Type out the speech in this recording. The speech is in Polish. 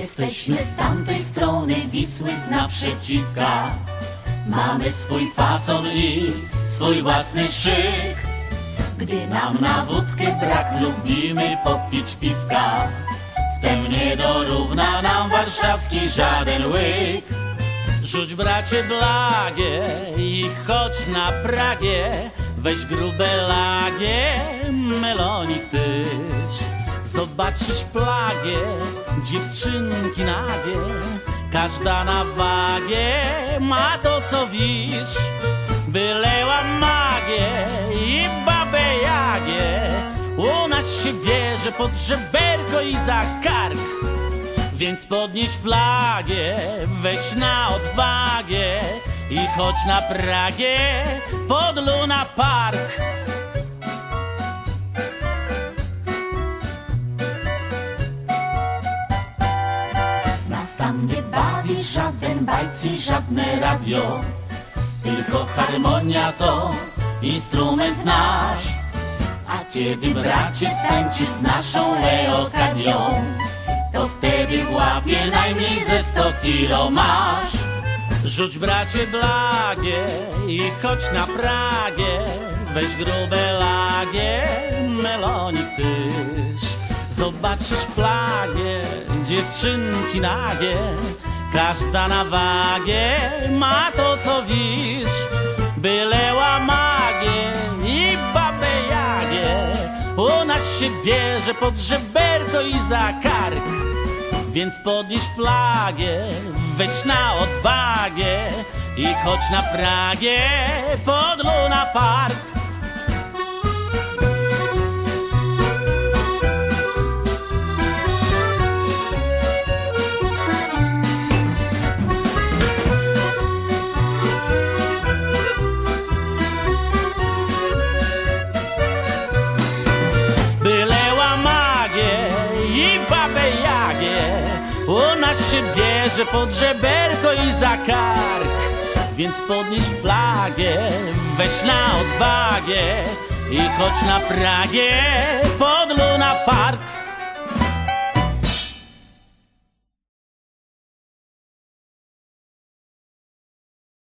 Jesteśmy z tamtej strony Wisły z naprzeciwka. Mamy swój fason i swój własny szyk. Gdy nam na wódkę brak, lubimy popić piwka. Wtem nie dorówna nam warszawski żaden łyk. Rzuć bracie blagie i chodź na Pragie Weź grube lagie, melonik tyś Zobaczysz plagię, dziewczynki nagie. Każda na wagie ma to co wisz. Byleła magię i babę jagie. U nas się bierze pod żeberko i za kark. Więc podnieś flagę, weź na odwagę i chodź na Pragę pod Luna Park. Bawi żaden bajc żadne radio. Tylko harmonia to instrument nasz. A kiedy bracie tańczysz z naszą Leokadią To wtedy w łapie najmniej ze 100 kilo masz. Rzuć bracie blagie i chodź na Pragę, weź grube lagie, melonik tyś. Zobaczysz plagię, dziewczynki nagie, każda na wagę ma to co wisz. Byleła magię i babę jagie, u nas się bierze pod żeberko i za kark. Więc podnieś flagę, weź na odwagę i chodź na Pragę pod Luna Park. Nas się bierze pod żeberko i za kark. Więc podnieś flagę, weź na odwagę I chodź na Pragę pod Luna Park